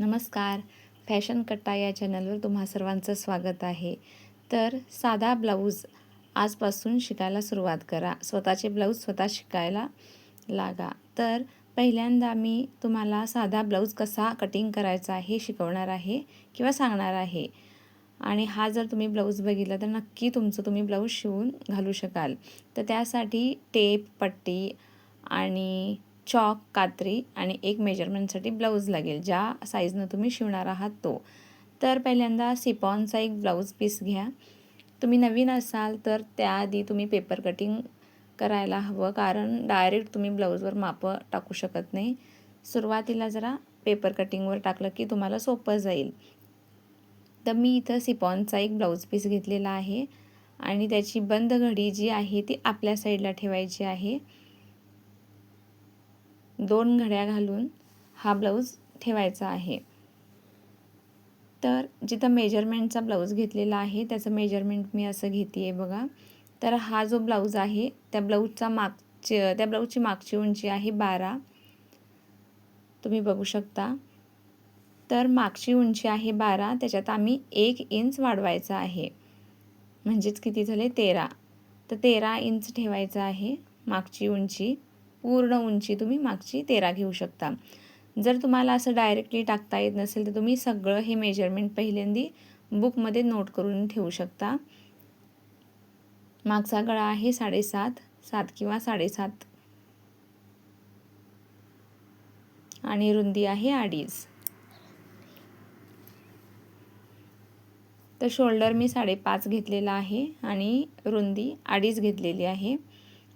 नमस्कार. फॅशन कट्टा या चॅनलवर तुम्हा सर्वांचं स्वागत आहे. तर साधा ब्लाऊज आजपासून शिकायला सुरुवात करा. स्वतःचे ब्लाऊज स्वतः शिकायला लागा. तर पहिल्यांदा मी तुम्हाला साधा ब्लाऊज कसा कटिंग करायचा हे शिकवणार आहे किंवा सांगणार आहे. आणि हा जर तुम्ही ब्लाऊज बघितला तर नक्की तुमचं तुम्ही ब्लाऊज शिवून घालू शकाल. तर त्यासाठी टेप पट्टी आणि चॉक कात्री आणि एक मेजरमेंटसाठी ब्लाऊज लागेल ज्या साईजनं तुम्ही शिवणार आहात तो. तर पहिल्यांदा सिपॉनचा एक ब्लाऊज पीस घ्या. तुम्ही नवीन असाल तर त्याआधी तुम्ही पेपर कटिंग करायला हवं कारण डायरेक्ट तुम्ही ब्लाऊजवर मापं टाकू शकत नाही. सुरुवातीला जरा पेपर कटिंगवर टाकलं की तुम्हाला सोपं जाईल. तर मी इथं सिपॉनचा एक ब्लाऊज पीस घेतलेला आहे आणि त्याची बंद घडी जी आहे ती आपल्या साईडला ठेवायची आहे. दोन घड्या घालून हा ब्लाऊज ठेवायचा आहे. तर जिथं मेजरमेंटचा ब्लाऊज घेतलेला आहे त्याचं मेजरमेंट मी असं घेते आहे बघा. तर हा जो ब्लाऊज आहे त्या ब्लाऊजचा मागची त्या ब्लाऊजची मागची उंची आहे बारा. तुम्ही बघू शकता. तर मागची उंची आहे बारा त्याच्यात आम्ही एक इंच वाढवायचा आहे. म्हणजेच किती झाले? तेरा. तर तेरा इंच ठेवायचं आहे मागची उंची. पूर्ण उंची तुम्ही मागची तेरा घेऊ शकता. जर तुम्हाला असं डायरेक्टली टाकता येत नसेल तर तुम्ही सगळं हे मेजरमेंट पहिल्यांदी बुकमध्ये नोट करून ठेवू शकता. मागचा गळा आहे साडेसात सात किंवा साडेसात. आणि रुंदी आहे अडीच. तर शोल्डर मी साडेपाच घेतलेला आहे आणि रुंदी अडीच घेतलेली आहे.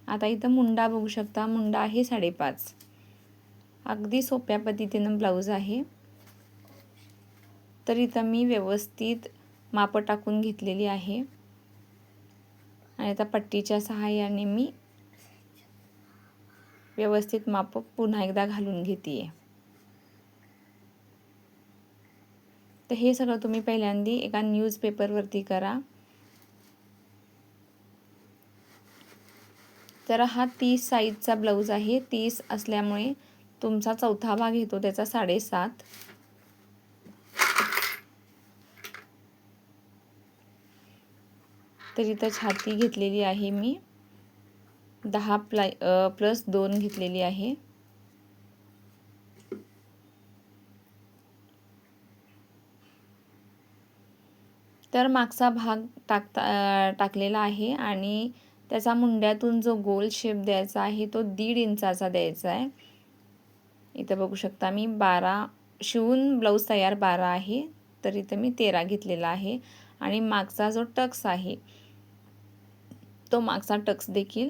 आता इथं मुंडा बघू शकता. मुंडा आहे साडेपाच. अगदी सोप्या पद्धतीनं ब्लाऊज आहे. तर इथं मी व्यवस्थित मापं टाकून घेतलेली आहे. आणि आता पट्टीच्या सहाय्याने मी व्यवस्थित माप पुन्हा एकदा घालून घेते तर हे सगळं तुम्ही पहिल्यांदी एका न्यूजपेपरवरती करा. तर हा तीस साईजचा ब्लाऊज आहे. तीस असल्यामुळे तुमचा चौथा भाग येतो त्याचा साडेसात. तर इथं छाती घेतलेली आहे मी. दहा प्लाय प्लस दोन घेतलेली आहे. तर मागचा भाग टाकता टाकलेला आहे आणि त्याचा मुंड्यातून जो गोल शेप द्यायचा आहे तो दीड इंचाचा द्यायचा आहे. इथं बघू शकता मी बारा शिवून ब्लाऊज तयार बारा आहे तर इथं मी तेरा घेतलेला आहे. आणि मागचा जो टक्स आहे तो मागचा टक्स देखील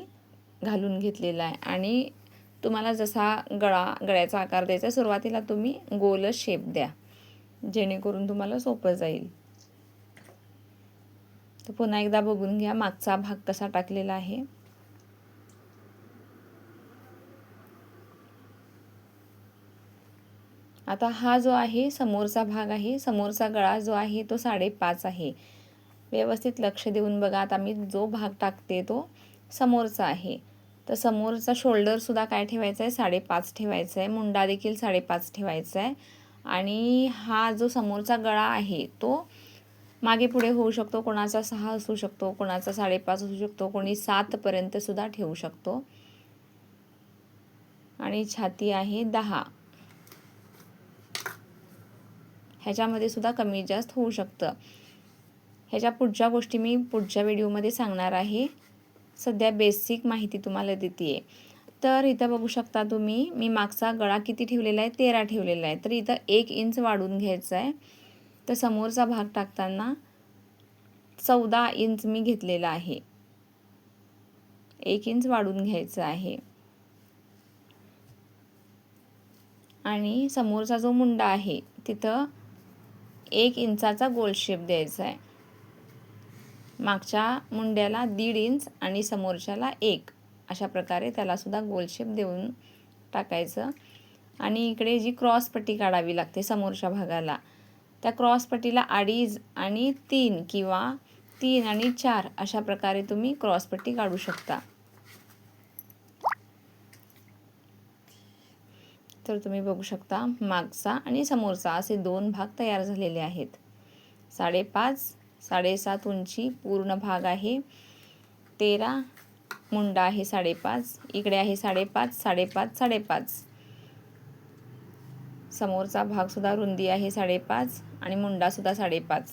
घालून घेतलेला आहे. आणि तुम्हाला जसा गळा गळ्याचा आकार द्यायचा सुरुवातीला तुम्ही गोल शेप द्या. जेणेकरून तुम्हाला सोपं जाईल. तर पुन्हा एकदा बघून घ्या मागचा भाग कसा टाकलेला आहे. आता हा जो आहे समोरचा भाग आहे समोरचा गळा जो आहे तो साडेपाच आहे. व्यवस्थित लक्ष देऊन बघा आता मी जो भाग टाकते तो समोरचा आहे. तर समोरचा शोल्डरसुद्धा काय ठेवायचा आहे साडेपाच ठेवायचा आहे मुंडा देखील साडेपाच ठेवायचा आहे आणि हा जो समोरचा गळा आहे तो मागे पुढे होऊ शकतो कोणाचा सहा असू शकतो कोणाचा साडेपाच असू शकतो कोणी सातपर्यंत सुद्धा ठेवू शकतो. आणि छाती आहे दहा. ह्याच्यामध्ये सुद्धा कमी जास्त होऊ शकतं. ह्याच्या पुढच्या गोष्टी मी पुढच्या व्हिडिओमध्ये सांगणार आहे. सध्या बेसिक माहिती तुम्हाला देते तर इथं बघू शकता तुम्ही मी मागचा गळा किती ठेवलेला आहे? तेरा ठेवलेला आहे. तर इथं एक इंच वाढून घ्यायचा आहे. तर समोरचा भाग टाकताना चौदा इंच मी घेतलेला आहे. एक इंच वाढून घ्यायचं आहे. आणि समोरचा जो मुंडा आहे तिथं एक इंचाचा गोल शेप द्यायचा आहे. मागच्या मुंड्याला दीड इंच आणि समोरच्याला एक. अशा प्रकारे त्यालासुद्धा गोल शेप देऊन टाकायचं. आणि इकडे जी क्रॉस पट्टी काढावी लागते समोरच्या भागाला त्या क्रॉसपट्टीला अडीच आणि तीन किंवा तीन आणि चार अशा प्रकारे तुम्ही क्रॉसपट्टी काढू शकता. तर तुम्ही बघू शकता मागचा आणि समोरचा असे दोन भाग तयार झालेले आहेत. साडेपाच साडेसात उंची पूर्ण भाग आहे. तेरा मुंडा आहे साडेपाच इकडे आहे साडेपाच साडेपाच साडेपाच. समोरचा भागसुद्धा रुंदी आहे साडेपाच आणि मुंडासुद्धा साडेपाच.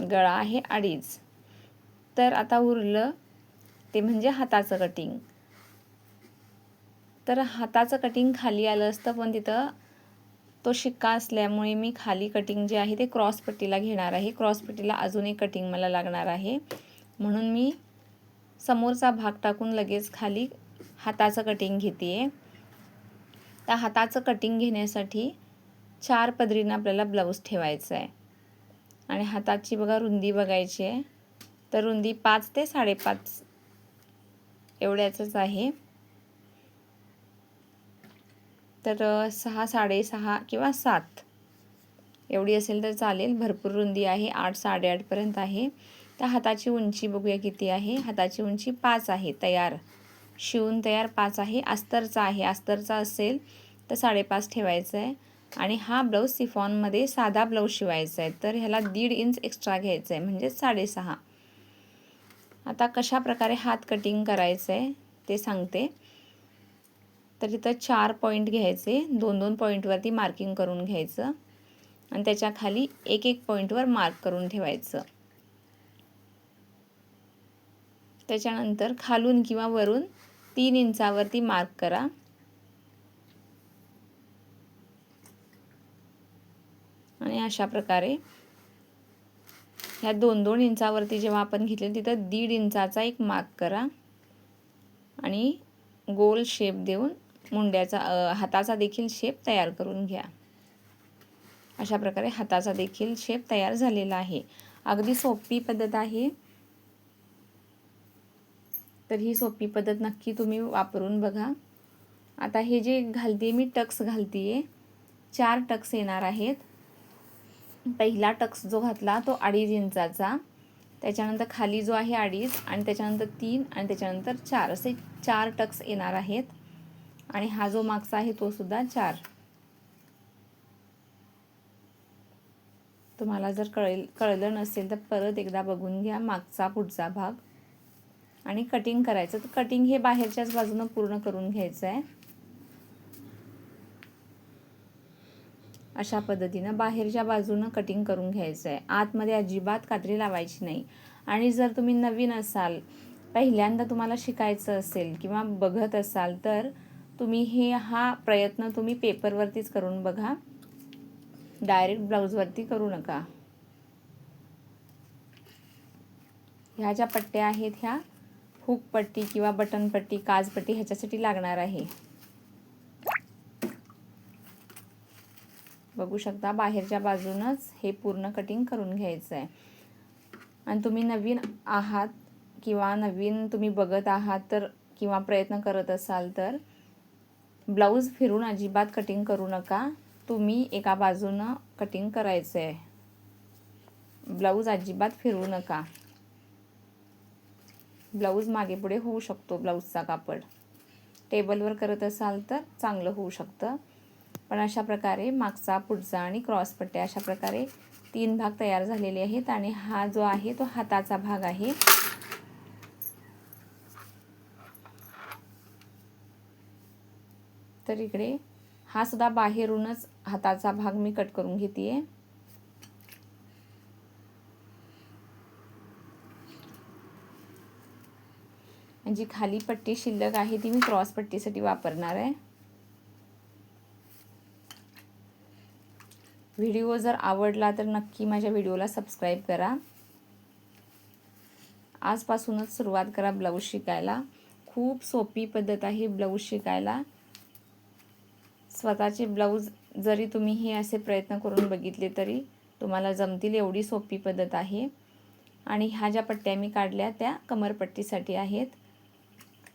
गळा आहे अडीच. तर आता उरलं ते म्हणजे हाताचं कटिंग तर हाताचं कटिंग खाली आलं असतं पण तिथं तो शिक्का असल्यामुळे मी खाली कटिंग जे आहे ते क्रॉस पट्टीला घेणार आहे. क्रॉस पट्टीला अजून एक कटिंग मला लागणार आहे. म्हणून मी समोरचा भाग टाकून लगेच खाली हाताचं कटिंग घेते आहे त्या हाताचं कटिंग घेण्यासाठी चार पदरीनं आपल्याला ब्लाऊज ठेवायचा आहे आणि हाताची बघा रुंदी बघायची आहे. तर रुंदी पाच ते साडेपाच एवढ्याचंच आहे. तर सहा साडेसहा किंवा सात एवढी असेल तर चालेल. भरपूर रुंदी आहे. आठ साडेआठपर्यंत आहे. त्या हाताची उंची बघूया किती आहे. हाताची उंची पाच आहे. तयार. शिवून तयार पाच आहे. अस्तरचा आहे. अस्तरचा असेल तर साडेपाच ठेवायचं आहे आणि हा ब्लाऊज सिफॉनमध्ये साधा ब्लाऊज शिवायचा आहे तर ह्याला दीड इंच एक्स्ट्रा घ्यायचा आहे म्हणजे साडेसहा. आता कशा प्रकारे हात कटिंग करायचं आहे ते सांगते. तर तिथं चार पॉईंट घ्यायचे दोन दोन पॉईंटवरती मार्किंग करून घ्यायचं. आणि त्याच्याखाली एक एक पॉईंटवर मार्क करून ठेवायचं. त्याच्यानंतर खालून किंवा वरून तीन इंचावरती मार्क करा. आणि अशा प्रकारे ह्या दोन दोन इंचावरती जेव्हा आपण घेतले तिथं दीड इंचाचा एक मार्क करा. आणि गोल शेप देऊन मुंड्याचा हाताचा देखील शेप तयार करून घ्या. अशा प्रकारे हाताचा देखील शेप तयार झालेला आहे. अगदी सोपी पद्धत आहे. तर ही सोपी पद्धत नक्की तुम्ही वापरून बघा. आता हे जे घालते मी टक्स घालते चार टक्स येणार आहेत. पहिला टक्स जो घातला तो अडीच इंचाचा. त्याच्यानंतर खाली जो आहे अडीच आणि त्याच्यानंतर तीन आणि त्याच्यानंतर चार. असे चार टक्स येणार आहेत. आणि हा जो मागचा आहे तो सुद्धा चार. तुम्हाला जर कळेल कळलं नसेल तर परत एकदा बघून घ्या मागचा पुढचा भाग. आणि कटिंग करायचं. तर कटिंग हे बाहेरच्याच बाजूनं पूर्ण करून घ्यायचं आहे अशा पद्धतीनं बाहेरच्या बाजूनं कटिंग करून घ्यायचं आहे आतमध्ये अजिबात कात्री लावायची नाही. आणि जर तुम्ही नवीन असाल पहिल्यांदा तुम्हाला शिकायचं असेल किंवा बघत असाल तर तुम्ही हे हा प्रयत्न तुम्ही पेपरवरतीच करून बघा. डायरेक्ट ब्लाऊजवरती करू नका. ह्या ज्या पट्ट्या आहेत ह्या हुक पट्टी किंवा बटन पट्टी काजपट्टी ह्याच्यासाठी लागणार आहे. बघू शकता बाहेरच्या बाजूनच हे पूर्ण कटिंग करून घ्यायचं आहे आणि तुम्ही नवीन आहात किंवा नवीन तुम्ही बघत आहात तर किंवा प्रयत्न करत असाल तर ब्लाऊज फिरून अजिबात कटिंग करू नका. तुम्ही एका बाजूनं कटिंग करायचं आहे ब्लाऊज अजिबात फिरू नका. ब्लाऊज मागे पुढे होऊ शकतो ब्लाऊजचा कापड. टेबलवर करत असाल तर चांगलं होऊ शकतं. पण अशा प्रकारे मागचा पुढचा आणि क्रॉस पट्ट्या अशा प्रकारे तीन भाग तयार झालेले आहेत आणि हा जो आहे तो हाताचा भाग आहे. तर इकडे हा सुद्धा बाहेरूनच हाताचा भाग मी कट करून घेते जी खाली पट्टी शिल्लक आहे ती मी क्रॉस पट्टीसाठी वापरणार आहे. व्हिडिओ जर आवडला तर नक्की माझ्या व्हिडिओला सबस्क्राईब करा. आजपासूनच सुरुवात करा ब्लाऊज शिकायला. खूप सोपी पद्धत आहे ब्लाऊज शिकायला. स्वतःचे ब्लाऊज जरी तुम्ही हे असे प्रयत्न करून बघितले तरी तुम्हाला जमतील एवढी सोपी पद्धत आहे. आणि ह्या ज्या पट्ट्या मी काढल्या त्या कमरपट्टीसाठी आहेत.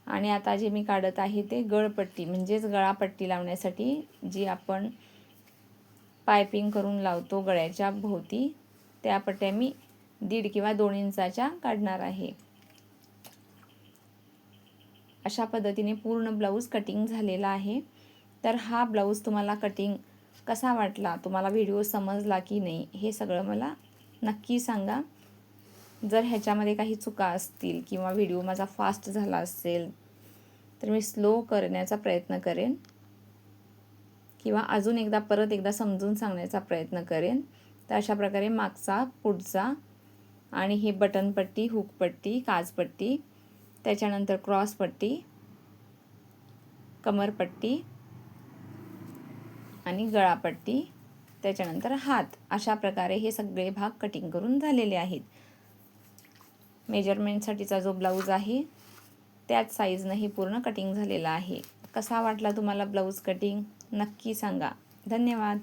आणि आता जे मी काढत आहे ते गळपट्टी म्हणजेच गळापट्टी लावण्यासाठी जी आपण पायपिंग करून लावतो गळ्याच्या भोवती. त्या पट्ट्या मी दीड किंवा दोन इंचाच्या काढणार आहे. अशा पद्धतीने पूर्ण ब्लाऊज कटिंग झालेला आहे. तर हा ब्लाऊज तुम्हाला कटिंग कसा वाटला तुम्हाला व्हिडिओ समजला की नाही हे सगळं मला नक्की सांगा. जर ह्याच्यामध्ये काही चुका असतील किंवा व्हिडिओ माझा फास्ट झाला असेल तर मी स्लो करण्याचा प्रयत्न करेन. किंवा अजून एकदा परत एकदा समजून सांगण्याचा प्रयत्न करेन. तर अशा प्रकारे मागचा पुढचा आणि हे बटनपट्टी हुकपट्टी काजपट्टी त्याच्यानंतर क्रॉसपट्टी कमरपट्टी आणि गळापट्टी त्याच्यानंतर हात. अशा प्रकारे हे सगळे भाग कटिंग करून झालेले आहेत. मेजरमेंटसाठीचा जो ब्लाऊज आहे त्याच साईजनं हे पूर्ण कटिंग झालेलं आहे. कसा वाटला तुम्हाला ब्लाऊज कटिंग? नक्की सांगा. धन्यवाद.